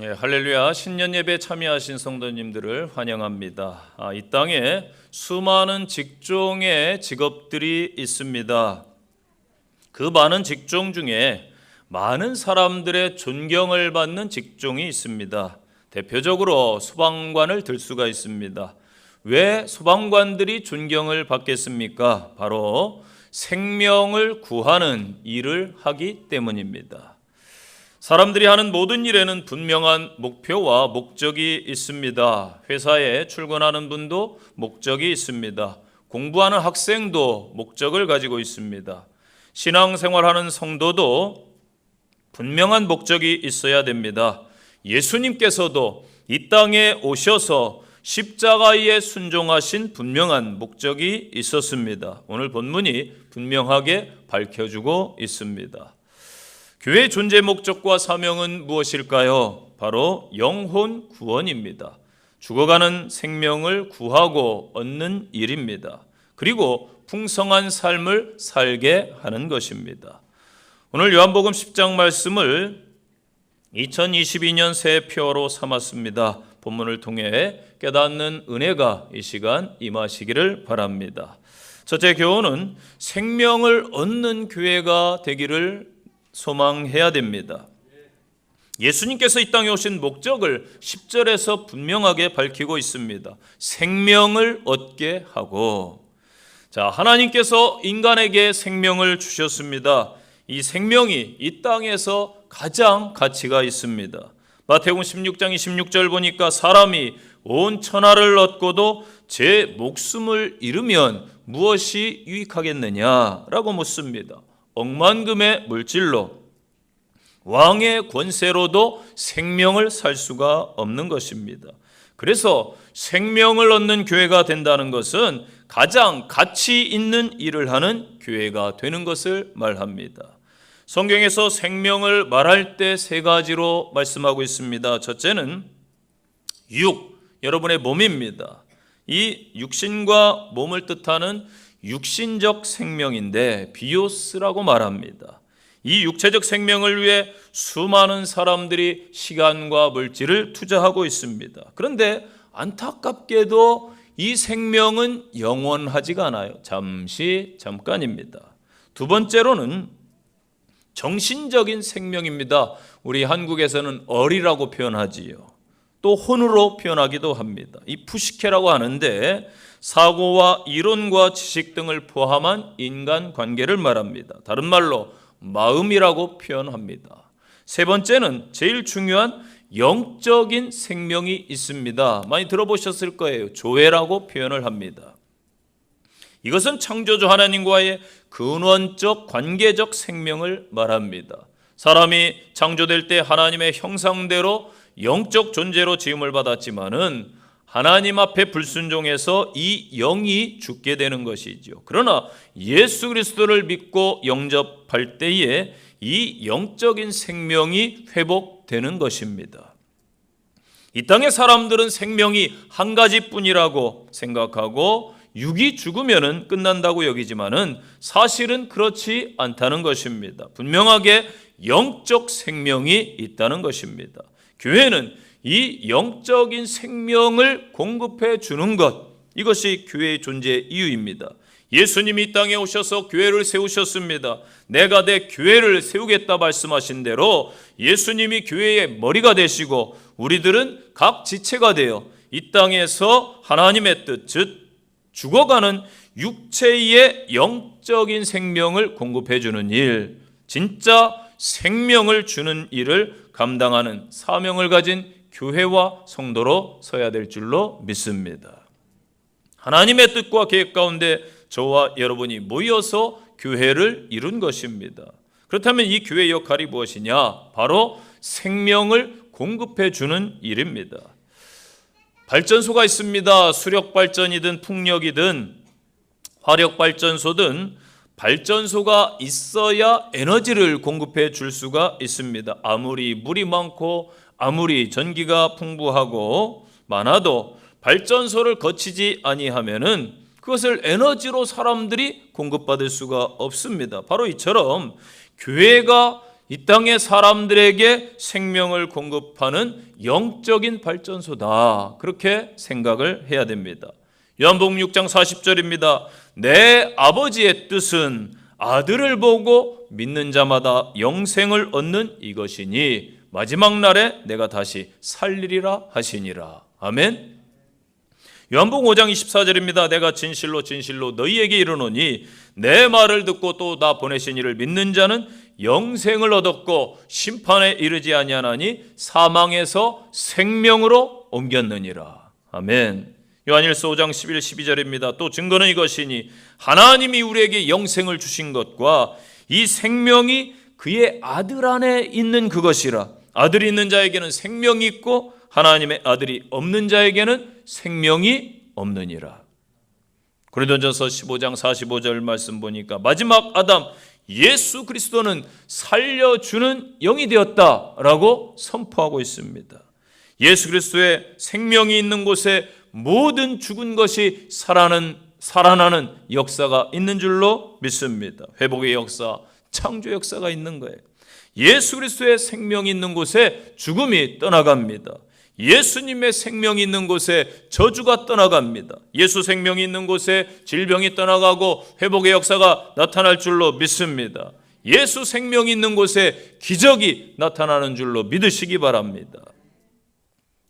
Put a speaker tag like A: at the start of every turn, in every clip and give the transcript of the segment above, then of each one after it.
A: 예, 할렐루야 신년 예배 참여하신 성도님들을 환영합니다. 아, 이 땅에 수많은 직종의 직업들이 있습니다. 그 많은 직종 중에 많은 사람들의 존경을 받는 직종이 있습니다. 대표적으로 소방관을 들 수가 있습니다. 왜 소방관들이 존경을 받겠습니까? 바로 생명을 구하는 일을 하기 때문입니다. 사람들이 하는 모든 일에는 분명한 목표와 목적이 있습니다. 회사에 출근하는 분도 목적이 있습니다. 공부하는 학생도 목적을 가지고 있습니다. 신앙생활하는 성도도 분명한 목적이 있어야 됩니다. 예수님께서도 이 땅에 오셔서 십자가에 순종하신 분명한 목적이 있었습니다. 오늘 본문이 분명하게 밝혀주고 있습니다. 교회 존재 목적과 사명은 무엇일까요? 바로 영혼 구원입니다. 죽어가는 생명을 구하고 얻는 일입니다. 그리고 풍성한 삶을 살게 하는 것입니다. 오늘 요한복음 10장 말씀을 2022년 새 표로 삼았습니다. 본문을 통해 깨닫는 은혜가 이 시간 임하시기를 바랍니다. 첫째 교훈은 생명을 얻는 교회가 되기를 소망해야 됩니다. 예수님께서 이 땅에 오신 목적을 10절에서 분명하게 밝히고 있습니다. 생명을 얻게 하고 자, 하나님께서 인간에게 생명을 주셨습니다. 이 생명이 이 땅에서 가장 가치가 있습니다. 마태복음 16장 26절 보니까 사람이 온 천하를 얻고도 제 목숨을 잃으면 무엇이 유익하겠느냐라고 묻습니다. 억만금의 물질로 왕의 권세로도 생명을 살 수가 없는 것입니다. 그래서 생명을 얻는 교회가 된다는 것은 가장 가치 있는 일을 하는 교회가 되는 것을 말합니다. 성경에서 생명을 말할 때 세 가지로 말씀하고 있습니다. 첫째는 육, 여러분의 몸입니다. 이 육신과 몸을 뜻하는 육신적 생명인데 비오스라고 말합니다. 이 육체적 생명을 위해 수많은 사람들이 시간과 물질을 투자하고 있습니다. 그런데 안타깝게도 이 생명은 영원하지가 않아요. 잠시 잠깐입니다. 두 번째로는 정신적인 생명입니다. 우리 한국에서는 어리라고 표현하지요. 또 혼으로 표현하기도 합니다. 이 푸시케라고 하는데 사고와 이론과 지식 등을 포함한 인간 관계를 말합니다. 다른 말로 마음이라고 표현합니다. 세 번째는 제일 중요한 영적인 생명이 있습니다. 많이 들어보셨을 거예요. 조회라고 표현을 합니다. 이것은 창조주 하나님과의 근원적 관계적 생명을 말합니다. 사람이 창조될 때 하나님의 형상대로 영적 존재로 지음을 받았지만은 하나님 앞에 불순종해서 이 영이 죽게 되는 것이죠. 그러나 예수 그리스도를 믿고 영접할 때에 이 영적인 생명이 회복되는 것입니다. 이 땅의 사람들은 생명이 한 가지뿐이라고 생각하고 육이 죽으면은 끝난다고 여기지만은 사실은 그렇지 않다는 것입니다. 분명하게 영적 생명이 있다는 것입니다. 교회는 이 영적인 생명을 공급해 주는 것 이것이 교회의 존재 이유입니다. 예수님이 이 땅에 오셔서 교회를 세우셨습니다. 내가 내 교회를 세우겠다 말씀하신 대로 예수님이 교회의 머리가 되시고 우리들은 각 지체가 되어 이 땅에서 하나님의 뜻, 즉 죽어가는 육체의 영적인 생명을 공급해 주는 일, 진짜 생명을 주는 일을 감당하는 사명을 가진 교회와 성도로 서야 될 줄로 믿습니다. 하나님의 뜻과 계획 가운데 저와 여러분이 모여서 교회를 이룬 것입니다. 그렇다면 이 교회 역할이 무엇이냐? 바로 생명을 공급해 주는 일입니다. 발전소가 있습니다. 수력 발전이든 풍력이든 화력 발전소든 발전소가 있어야 에너지를 공급해 줄 수가 있습니다. 아무리 물이 많고 아무리 전기가 풍부하고 많아도 발전소를 거치지 아니하면은 그것을 에너지로 사람들이 공급받을 수가 없습니다. 바로 이처럼 교회가 이 땅의 사람들에게 생명을 공급하는 영적인 발전소다. 그렇게 생각을 해야 됩니다. 요한복음 6장 40절입니다. 내 아버지의 뜻은 아들을 보고 믿는 자마다 영생을 얻는 이것이니 마지막 날에 내가 다시 살리리라 하시니라. 아멘. 요한복음 5장 24절입니다. 내가 진실로 진실로 너희에게 이르노니 내 말을 듣고 또 나 보내신 이를 믿는 자는 영생을 얻었고 심판에 이르지 아니하나니 사망에서 생명으로 옮겼느니라. 아멘. 요한일서 5장 11, 12절입니다. 또 증거는 이것이니 하나님이 우리에게 영생을 주신 것과 이 생명이 그의 아들 안에 있는 그것이라. 아들이 있는 자에게는 생명이 있고 하나님의 아들이 없는 자에게는 생명이 없느니라. 고린도전서 15장 45절 말씀 보니까 마지막 아담 예수 그리스도는 살려주는 영이 되었다라고 선포하고 있습니다. 예수 그리스도의 생명이 있는 곳에 모든 죽은 것이 살아나는 살아나는 역사가 있는 줄로 믿습니다. 회복의 역사, 창조 역사가 있는 거예요. 예수 그리스도의 생명이 있는 곳에 죽음이 떠나갑니다. 예수님의 생명이 있는 곳에 저주가 떠나갑니다. 예수 생명이 있는 곳에 질병이 떠나가고 회복의 역사가 나타날 줄로 믿습니다. 예수 생명이 있는 곳에 기적이 나타나는 줄로 믿으시기 바랍니다.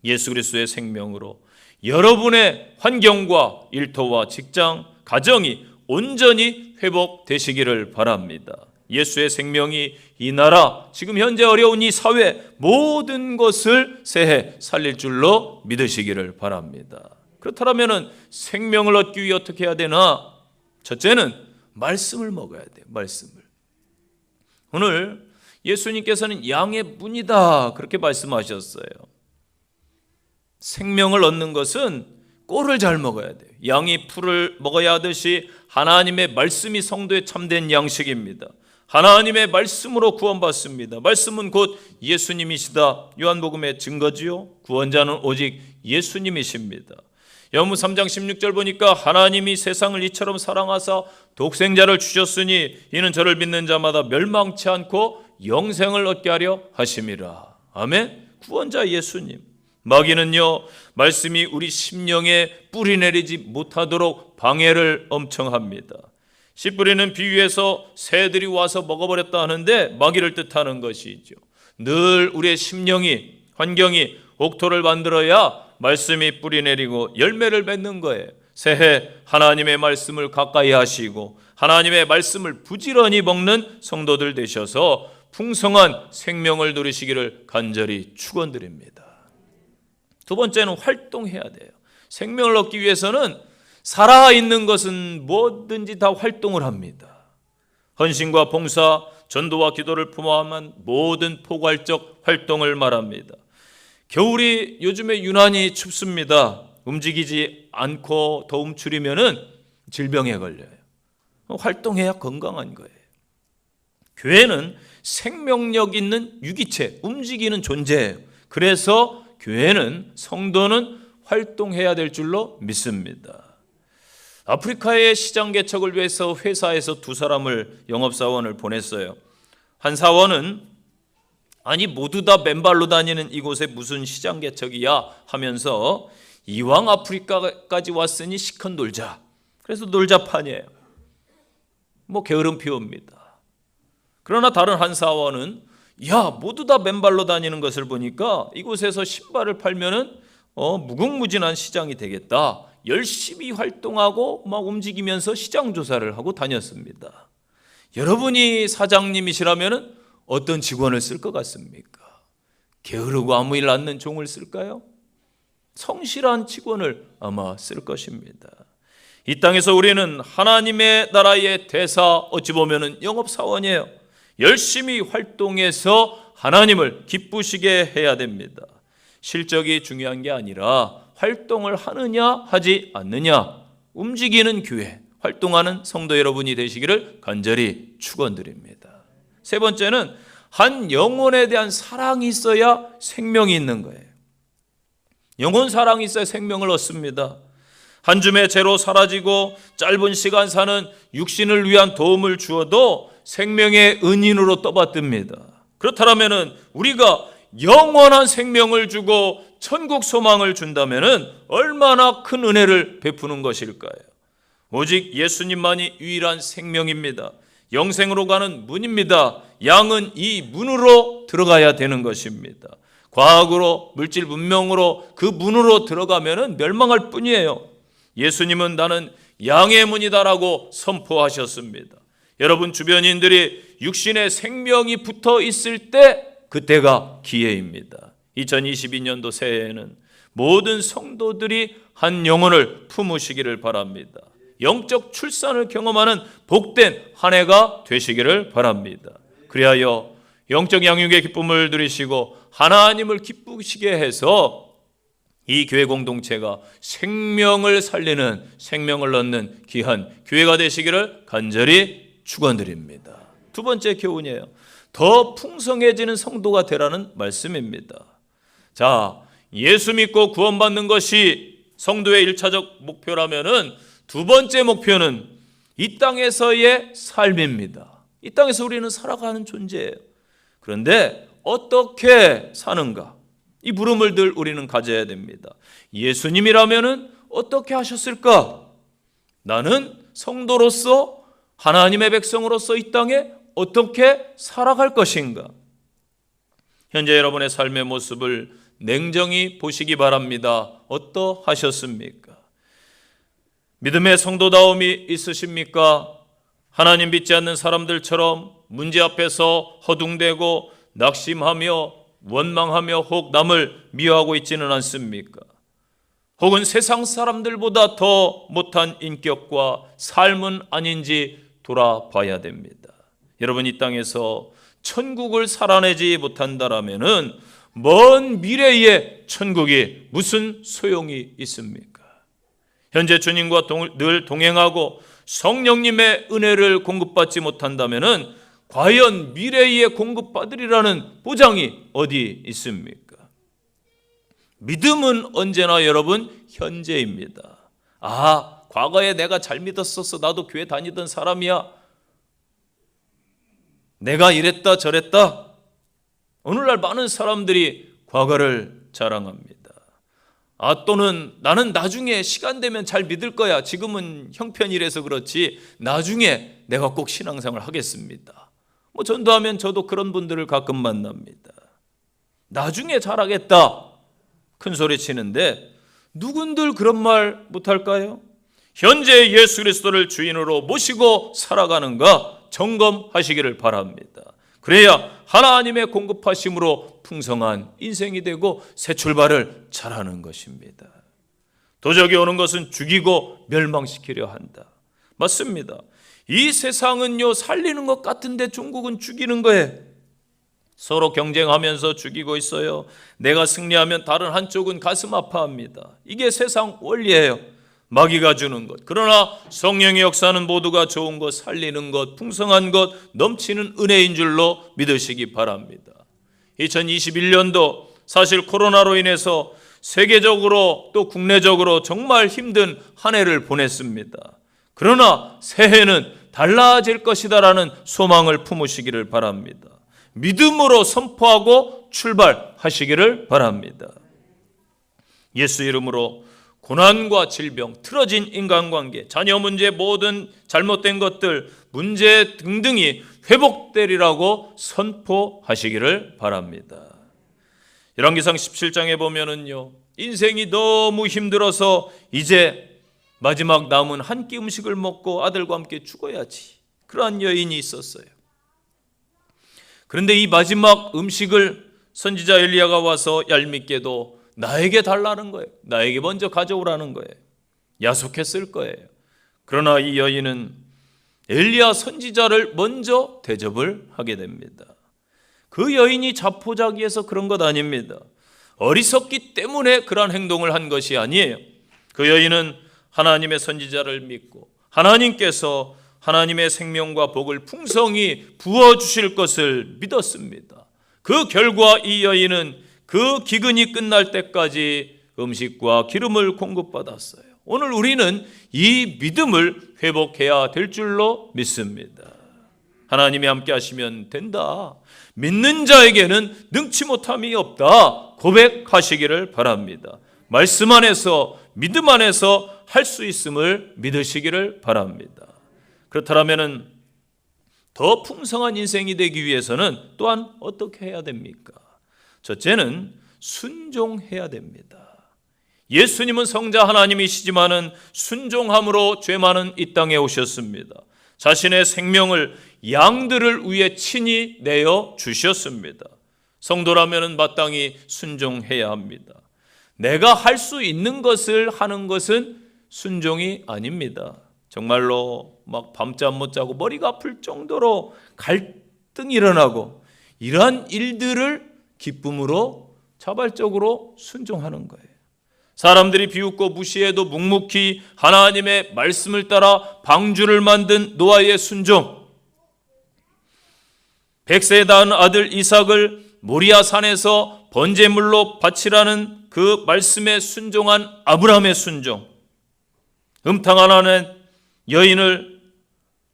A: 예수 그리스도의 생명으로 여러분의 환경과 일터와 직장, 가정이 온전히 회복되시기를 바랍니다. 예수의 생명이 이 나라, 지금 현재 어려운 이 사회 모든 것을 새해 살릴 줄로 믿으시기를 바랍니다. 그렇다면 생명을 얻기 위해 어떻게 해야 되나? 첫째는 말씀을 먹어야 돼요. 말씀을. 오늘 예수님께서는 양의 문이다 그렇게 말씀하셨어요. 생명을 얻는 것은 꼴을 잘 먹어야 돼요. 양이 풀을 먹어야 하듯이 하나님의 말씀이 성도의 참된 양식입니다. 하나님의 말씀으로 구원받습니다. 말씀은 곧 예수님이시다. 요한복음의 증거지요. 구원자는 오직 예수님이십니다. 여무 3장 16절 보니까 하나님이 세상을 이처럼 사랑하사 독생자를 주셨으니 이는 저를 믿는 자마다 멸망치 않고 영생을 얻게 하려 하심이라. 아멘. 구원자 예수님. 마귀는요, 말씀이 우리 심령에 뿌리 내리지 못하도록 방해를 엄청 합니다. 씨 뿌리는 비유에서 새들이 와서 먹어버렸다 하는데 마귀를 뜻하는 것이죠. 늘 우리의 심령이, 환경이 옥토를 만들어야 말씀이 뿌리 내리고 열매를 맺는 거예요. 새해 하나님의 말씀을 가까이 하시고 하나님의 말씀을 부지런히 먹는 성도들 되셔서 풍성한 생명을 누리시기를 간절히 축원드립니다. 두 번째는 활동해야 돼요. 생명을 얻기 위해서는 살아 있는 것은 뭐든지 다 활동을 합니다. 헌신과 봉사, 전도와 기도를 포함한 모든 포괄적 활동을 말합니다. 겨울이 요즘에 유난히 춥습니다. 움직이지 않고 더움 추리면은 질병에 걸려요. 활동해야 건강한 거예요. 교회는 생명력 있는 유기체, 움직이는 존재예요. 그래서 교회는 성도는 활동해야 될 줄로 믿습니다. 아프리카의 시장 개척을 위해서 회사에서 두 사람을 영업사원을 보냈어요. 한 사원은 아니 모두 다 맨발로 다니는 이곳에 무슨 시장 개척이야 하면서 이왕 아프리카까지 왔으니 시컨 놀자. 그래서 놀자판이에요. 뭐 게으름 피웁니다. 그러나 다른 한 사원은 야 모두 다 맨발로 다니는 것을 보니까 이곳에서 신발을 팔면은 어, 무궁무진한 시장이 되겠다. 열심히 활동하고 막 움직이면서 시장 조사를 하고 다녔습니다. 여러분이 사장님이시라면 어떤 직원을 쓸 것 같습니까? 게으르고 아무 일 않는 종을 쓸까요? 성실한 직원을 아마 쓸 것입니다. 이 땅에서 우리는 하나님의 나라의 대사 어찌 보면은 영업 사원이에요. 열심히 활동해서 하나님을 기쁘시게 해야 됩니다. 실적이 중요한 게 아니라 활동을 하느냐 하지 않느냐 움직이는 교회 활동하는 성도 여러분이 되시기를 간절히 축원드립니다. 세 번째는 한 영혼에 대한 사랑이 있어야 생명이 있는 거예요. 영혼 사랑이 있어야 생명을 얻습니다. 한 줌의 죄로 사라지고 짧은 시간 사는 육신을 위한 도움을 주어도 생명의 은인으로 떠받듭니다. 그렇다면은 우리가 영원한 생명을 주고 천국 소망을 준다면은 얼마나 큰 은혜를 베푸는 것일까요? 오직 예수님만이 유일한 생명입니다. 영생으로 가는 문입니다. 양은 이 문으로 들어가야 되는 것입니다. 과학으로 물질 문명으로 그 문으로 들어가면은 멸망할 뿐이에요. 예수님은 나는 양의 문이다라고 선포하셨습니다. 여러분 주변인들이 육신의 생명이 붙어 있을 때 그때가 기회입니다. 2022년도 새해에는 모든 성도들이 한 영혼을 품으시기를 바랍니다. 영적 출산을 경험하는 복된 한 해가 되시기를 바랍니다. 그리하여 영적 양육의 기쁨을 누리시고 하나님을 기쁘시게 해서 이 교회 공동체가 생명을 살리는 생명을 얻는 귀한 교회가 되시기를 간절히 축원드립니다. 두 번째 교훈이에요. 더 풍성해지는 성도가 되라는 말씀입니다. 자, 예수 믿고 구원받는 것이 성도의 일차적 목표라면은 두 번째 목표는 이 땅에서의 삶입니다. 이 땅에서 우리는 살아가는 존재예요. 그런데 어떻게 사는가? 이 물음을 늘 우리는 가져야 됩니다. 예수님이라면은 어떻게 하셨을까? 나는 성도로서 하나님의 백성으로서 이 땅에 어떻게 살아갈 것인가? 현재 여러분의 삶의 모습을 냉정히 보시기 바랍니다. 어떠하셨습니까? 믿음의 성도다움이 있으십니까? 하나님 믿지 않는 사람들처럼 문제 앞에서 허둥대고 낙심하며 원망하며 혹 남을 미워하고 있지는 않습니까? 혹은 세상 사람들보다 더 못한 인격과 삶은 아닌지 돌아봐야 됩니다. 여러분 이 땅에서 천국을 살아내지 못한다라면은 먼 미래의 천국이 무슨 소용이 있습니까? 현재 주님과 동- 늘 동행하고 성령님의 은혜를 공급받지 못한다면은 과연 미래에 공급받으리라는 보장이 어디 있습니까? 믿음은 언제나 여러분 현재입니다. 아, 과거에 내가 잘 믿었었어. 나도 교회 다니던 사람이야. 내가 이랬다 저랬다. 오늘날 많은 사람들이 과거를 자랑합니다. 아 또는 나는 나중에 시간 되면 잘 믿을 거야. 지금은 형편이라서 그렇지. 나중에 내가 꼭 신앙생활 하겠습니다. 뭐 전도하면 저도 그런 분들을 가끔 만납니다. 나중에 잘하겠다. 큰 소리 치는데 누군들 그런 말 못할까요? 현재 예수 그리스도를 주인으로 모시고 살아가는가 점검하시기를 바랍니다. 그래야 하나님의 공급하심으로 풍성한 인생이 되고 새 출발을 잘하는 것입니다. 도적이 오는 것은 죽이고 멸망시키려 한다. 맞습니다. 이 세상은요 살리는 것 같은데 중국은 죽이는 거예요. 서로 경쟁하면서 죽이고 있어요. 내가 승리하면 다른 한쪽은 가슴 아파합니다. 이게 세상 원리예요. 마귀가 주는 것. 그러나 성령의 역사는 모두가 좋은 것, 살리는 것, 풍성한 것, 넘치는 은혜인 줄로 믿으시기 바랍니다. 2021년도 사실 코로나로 인해서 세계적으로 또 국내적으로 정말 힘든 한 해를 보냈습니다. 그러나 새해는 달라질 것이다라는 소망을 품으시기를 바랍니다. 믿음으로 선포하고 출발하시기를 바랍니다. 예수 이름으로 고난과 질병, 틀어진 인간관계, 자녀 문제, 모든 잘못된 것들, 문제 등등이 회복되리라고 선포하시기를 바랍니다. 열왕기상 17장에 보면은요. 인생이 너무 힘들어서 이제 마지막 남은 한 끼 음식을 먹고 아들과 함께 죽어야지. 그러한 여인이 있었어요. 그런데 이 마지막 음식을 선지자 엘리야가 와서 얄밉게도 나에게 달라는 거예요. 나에게 먼저 가져오라는 거예요. 야속했을 거예요. 그러나 이 여인은 엘리야 선지자를 먼저 대접을 하게 됩니다. 그 여인이 자포자기해서 그런 것 아닙니다. 어리석기 때문에 그러한 행동을 한 것이 아니에요. 그 여인은 하나님의 선지자를 믿고 하나님께서 하나님의 생명과 복을 풍성히 부어 주실 것을 믿었습니다. 그 결과 이 여인은 그 기근이 끝날 때까지 음식과 기름을 공급받았어요. 오늘 우리는 이 믿음을 회복해야 될 줄로 믿습니다. 하나님이 함께 하시면 된다. 믿는 자에게는 능치 못함이 없다. 고백하시기를 바랍니다. 말씀 안에서 믿음 안에서 할 수 있음을 믿으시기를 바랍니다. 그렇다면은 더 풍성한 인생이 되기 위해서는 또한 어떻게 해야 됩니까? 첫째는 순종해야 됩니다. 예수님은 성자 하나님이시지만은 순종함으로 죄 많은 이 땅에 오셨습니다. 자신의 생명을 양들을 위해 친히 내어 주셨습니다. 성도라면은 마땅히 순종해야 합니다. 내가 할 수 있는 것을 하는 것은 순종이 아닙니다. 정말로 막 밤잠 못 자고 머리가 아플 정도로 갈등이 일어나고 이러한 일들을 기쁨으로 자발적으로 순종하는 거예요. 사람들이 비웃고 무시해도 묵묵히 하나님의 말씀을 따라 방주를 만든 노아의 순종. 백세에 닿은 아들 이삭을 모리아 산에서 번제물로 바치라는 그 말씀에 순종한 아브라함의 순종. 음탕 하나는 여인을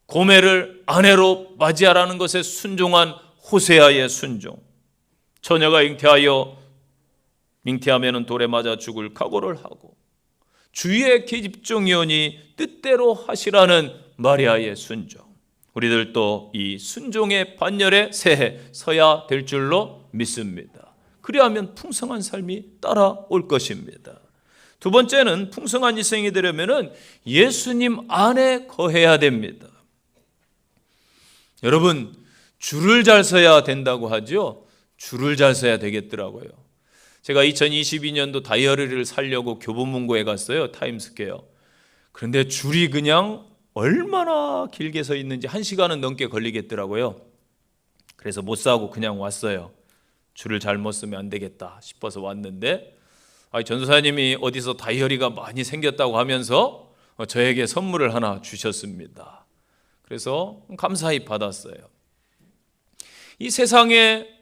A: 고매를 아내로 맞이하라는 것에 순종한 호세아의 순종. 처녀가 잉태하여 잉태하면은 돌에 맞아 죽을 각오를 하고 주의 계집종이오니 뜻대로 하시라는 마리아의 순종. 우리들도 이 순종의 반열에 새해 서야 될 줄로 믿습니다. 그리하면 풍성한 삶이 따라올 것입니다. 두 번째는 풍성한 인생이 되려면은 예수님 안에 거해야 됩니다. 여러분 줄을 잘 서야 된다고 하죠. 줄을 잘 서야 되겠더라고요. 제가 2022년도 다이어리를 살려고 교보문고에 갔어요. 타임스퀘어. 그런데 줄이 그냥 얼마나 길게 서 있는지 한 시간은 넘게 걸리겠더라고요. 그래서 못 사고 그냥 왔어요. 줄을 잘못 쓰면 안 되겠다 싶어서 왔는데 아, 전도사님이 어디서 다이어리가 많이 생겼다고 하면서 저에게 선물을 하나 주셨습니다. 그래서 감사히 받았어요. 이 세상에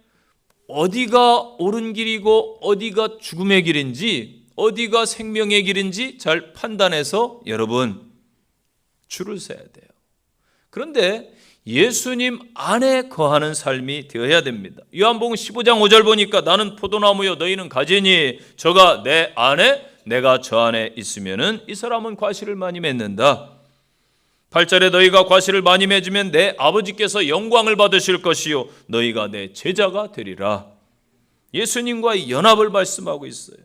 A: 어디가 옳은 길이고 어디가 죽음의 길인지 어디가 생명의 길인지 잘 판단해서 여러분 줄을 서야 돼요. 그런데 예수님 안에 거하는 삶이 되어야 됩니다. 요한복음 15장 5절 보니까 나는 포도나무요 너희는 가지니 저가 내 안에 내가 저 안에 있으면은 이 사람은 과실을 많이 맺는다. 8절에 너희가 과실을 많이 맺으면 내 아버지께서 영광을 받으실 것이요 너희가 내 제자가 되리라. 예수님과의 연합을 말씀하고 있어요.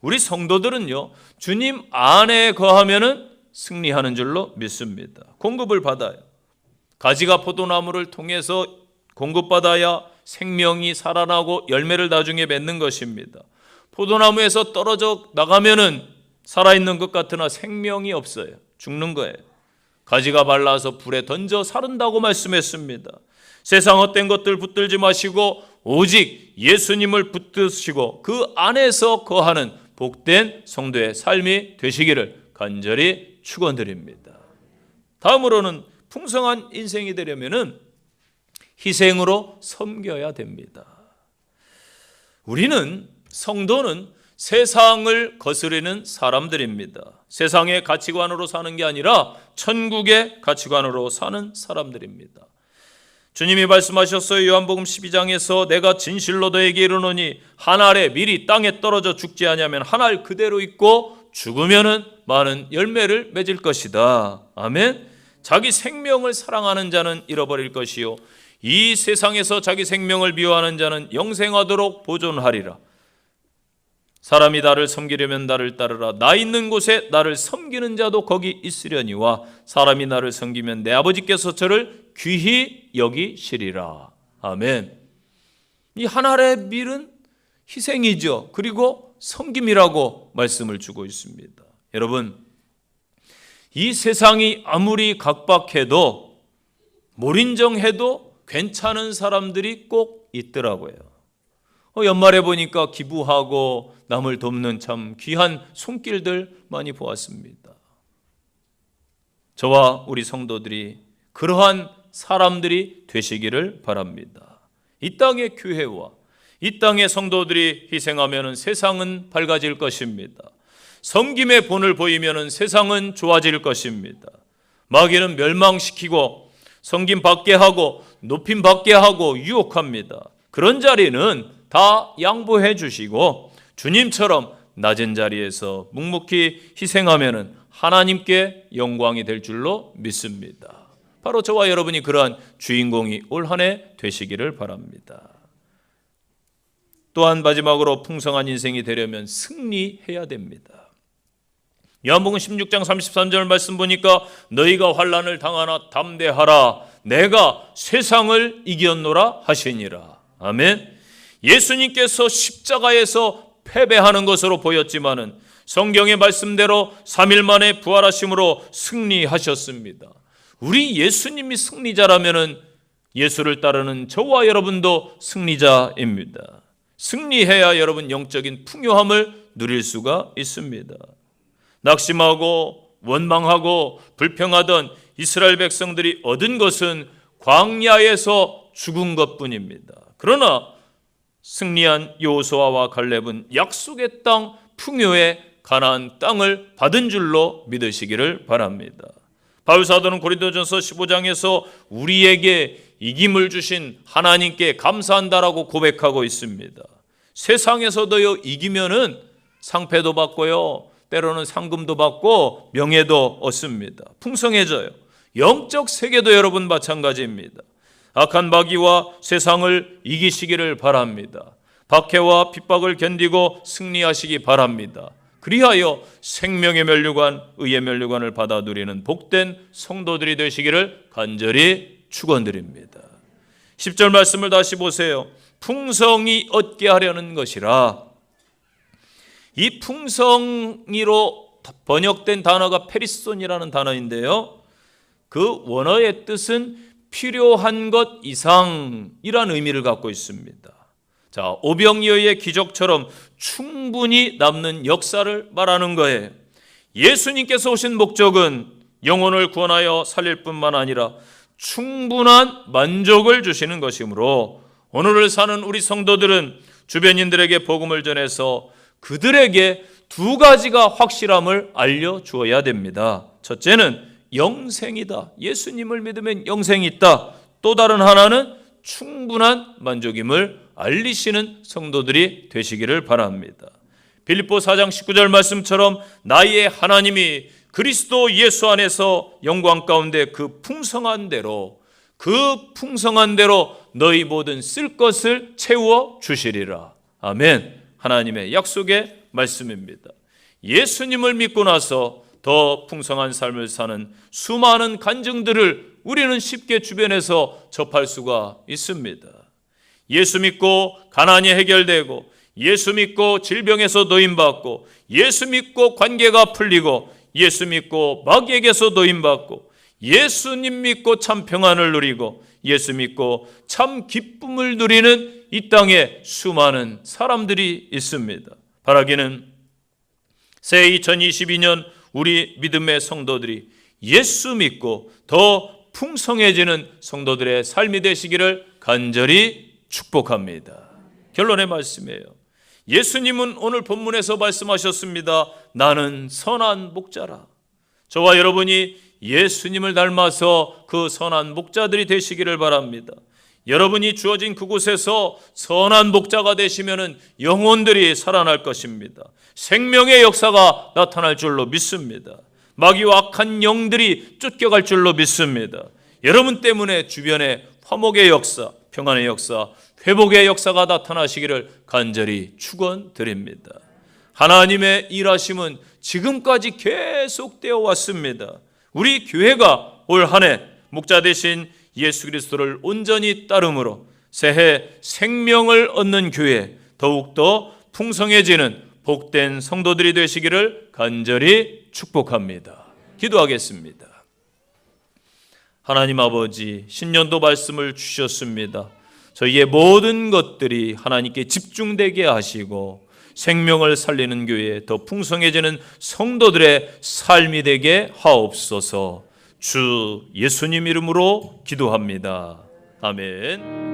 A: 우리 성도들은요. 주님 안에 거하면은 승리하는 줄로 믿습니다. 공급을 받아요. 가지가 포도나무를 통해서 공급받아야 생명이 살아나고 열매를 나중에 맺는 것입니다. 포도나무에서 떨어져 나가면은 살아있는 것 같으나 생명이 없어요. 죽는 거예요. 가지가 발라서 불에 던져 사른다고 말씀했습니다. 세상 헛된 것들 붙들지 마시고 오직 예수님을 붙드시고 그 안에서 거하는 복된 성도의 삶이 되시기를 간절히 축원드립니다. 다음으로는 풍성한 인생이 되려면은 희생으로 섬겨야 됩니다. 우리는 성도는 세상을 거스르는 사람들입니다. 세상의 가치관으로 사는 게 아니라 천국의 가치관으로 사는 사람들입니다. 주님이 말씀하셨어요. 요한복음 12장에서 내가 진실로 너에게 이르노니 한 알에 미리 땅에 떨어져 죽지 아니하면 한 알 그대로 있고 죽으면은 많은 열매를 맺을 것이다. 아멘. 자기 생명을 사랑하는 자는 잃어버릴 것이요 이 세상에서 자기 생명을 미워하는 자는 영생하도록 보존하리라. 사람이 나를 섬기려면 나를 따르라. 나 있는 곳에 나를 섬기는 자도 거기 있으려니와 사람이 나를 섬기면 내 아버지께서 저를 귀히 여기시리라. 아멘. 이 하나의 밀은 희생이죠. 그리고 섬김이라고 말씀을 주고 있습니다. 여러분, 이 세상이 아무리 각박해도 몰인정해도 괜찮은 사람들이 꼭 있더라고요. 어, 연말에 보니까 기부하고 남을 돕는 참 귀한 손길들 많이 보았습니다. 저와 우리 성도들이 그러한 사람들이 되시기를 바랍니다. 이 땅의 교회와 이 땅의 성도들이 희생하면 세상은 밝아질 것입니다. 섬김의 본을 보이면 세상은 좋아질 것입니다. 마귀는 멸망시키고 성김 받게 하고 높임 받게 하고 유혹합니다. 그런 자리는 다 양보해 주시고 주님처럼 낮은 자리에서 묵묵히 희생하면은 하나님께 영광이 될 줄로 믿습니다. 바로 저와 여러분이 그러한 주인공이 올 한 해 되시기를 바랍니다. 또한 마지막으로 풍성한 인생이 되려면 승리해야 됩니다. 요한복음 16장 33절 말씀 보니까 너희가 환란을 당하나 담대하라 내가 세상을 이겼노라 하시니라. 아멘. 예수님께서 십자가에서 패배하는 것으로 보였지만은 성경의 말씀대로 3일 만에 부활하심으로 승리하셨습니다. 우리 예수님이 승리자라면은 예수를 따르는 저와 여러분도 승리자입니다. 승리해야 여러분 영적인 풍요함을 누릴 수가 있습니다. 낙심하고 원망하고 불평하던 이스라엘 백성들이 얻은 것은 광야에서 죽은 것뿐입니다. 그러나 승리한 여호수아와 갈렙은 약속의 땅 풍요의 가나안 땅을 받은 줄로 믿으시기를 바랍니다. 바울 사도는 고린도전서 15장에서 우리에게 이김을 주신 하나님께 감사한다라고 고백하고 있습니다. 세상에서도요 이기면은 상패도 받고요. 때로는 상금도 받고 명예도 얻습니다. 풍성해져요. 영적 세계도 여러분 마찬가지입니다. 악한 마귀와 세상을 이기시기를 바랍니다. 박해와 핍박을 견디고 승리하시기 바랍니다. 그리하여 생명의 면류관, 의의 면류관을 받아 누리는 복된 성도들이 되시기를 간절히 축원드립니다. 10절 말씀을 다시 보세요. 풍성이 얻게 하려는 것이라. 이 풍성이로 번역된 단어가 페리손이라는 단어인데요. 그 원어의 뜻은 필요한 것 이상이란 의미를 갖고 있습니다. 자, 오병이어의 기적처럼 충분히 남는 역사를 말하는 거예요. 예수님께서 오신 목적은 영혼을 구원하여 살릴 뿐만 아니라 충분한 만족을 주시는 것이므로 오늘을 사는 우리 성도들은 주변인들에게 복음을 전해서 그들에게 두 가지가 확실함을 알려 주어야 됩니다. 첫째는 영생이다. 예수님을 믿으면 영생이 있다. 또 다른 하나는 충분한 만족임을 알리시는 성도들이 되시기를 바랍니다. 빌립보 4장 19절 말씀처럼 나의 하나님이 그리스도 예수 안에서 영광 가운데 그 풍성한 대로 그 풍성한 대로 너희 모든 쓸 것을 채워 주시리라. 아멘. 하나님의 약속의 말씀입니다. 예수님을 믿고 나서 더 풍성한 삶을 사는 수많은 간증들을 우리는 쉽게 주변에서 접할 수가 있습니다. 예수 믿고 가난이 해결되고 예수 믿고 질병에서 노임받고 예수 믿고 관계가 풀리고 예수 믿고 마귀에게서 노임받고 예수님 믿고 참 평안을 누리고 예수 믿고 참 기쁨을 누리는 이 땅에 수많은 사람들이 있습니다. 바라기는 새 2022년 우리 믿음의 성도들이 예수 믿고 더 풍성해지는 성도들의 삶이 되시기를 간절히 축복합니다. 결론의 말씀이에요. 예수님은 오늘 본문에서 말씀하셨습니다. 나는 선한 목자라. 저와 여러분이 예수님을 닮아서 그 선한 목자들이 되시기를 바랍니다. 여러분이 주어진 그곳에서 선한 목자가 되시면 영혼들이 살아날 것입니다. 생명의 역사가 나타날 줄로 믿습니다. 마귀와 악한 영들이 쫓겨갈 줄로 믿습니다. 여러분 때문에 주변에 화목의 역사, 평안의 역사, 회복의 역사가 나타나시기를 간절히 축원드립니다. 하나님의 일하심은 지금까지 계속되어 왔습니다. 우리 교회가 올 한해 목자 대신 예수 그리스도를 온전히 따름으로 새해 생명을 얻는 교회 더욱더 풍성해지는 복된 성도들이 되시기를 간절히 축복합니다. 기도하겠습니다. 하나님 아버지 신년도 말씀을 주셨습니다. 저희의 모든 것들이 하나님께 집중되게 하시고 생명을 살리는 교회 더 풍성해지는 성도들의 삶이 되게 하옵소서. 주 예수님 이름으로 기도합니다. 아멘.